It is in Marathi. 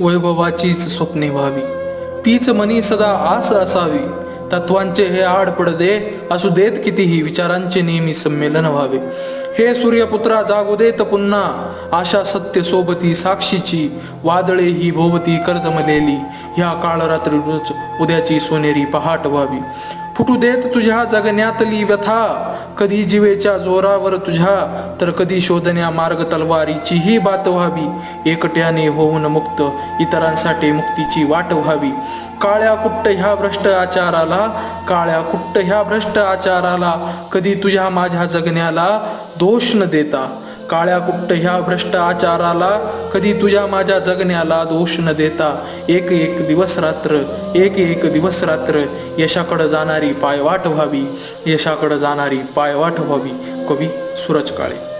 वैभवाचीच स्वप्ने व्हावी. तीच मनी सदा आस असावी. तत्वांचे हे आड पडदे असू देत कितीही विचारांचे नेहमी संमेलन व्हावे. हे सूर्यपुत्रा जागू देत पुन्हा आशा सत्य सोबती साक्षीची वादळे ही भोवती कर्दमलेली. ह्या काळरात्री रोज उद्याची सोनेरी पहाट व्हावी. फुटू देत तुझ्या जगण्यातली व्यथा. कधी जीवेच्या जोरावर तुझ्या तर कधी शोधण्या मार्ग तलवारीची ही बात व्हावी. एकट्याने होऊन मुक्त इतरांसाठी मुक्तीची वाट व्हावी. काळ्या कुट्ट ह्या भ्रष्ट आचाराला काळ्या कुट्ट ह्या भ्रष्ट आचाराला कधी तुझ्या माझ्या जगण्याला दोष न देता काळ्या कुट्ट ह्या भ्रष्ट आचाराला कधी तुझ्या माझ्या जगण्याला दोष न देता. एक एक दिवस रात्र एक एक दिवस रात्र यशाकडे जाणारी पायवाट व्हावी यशाकडे जाणारी पायवाट व्हावी. कवी सूरज काळे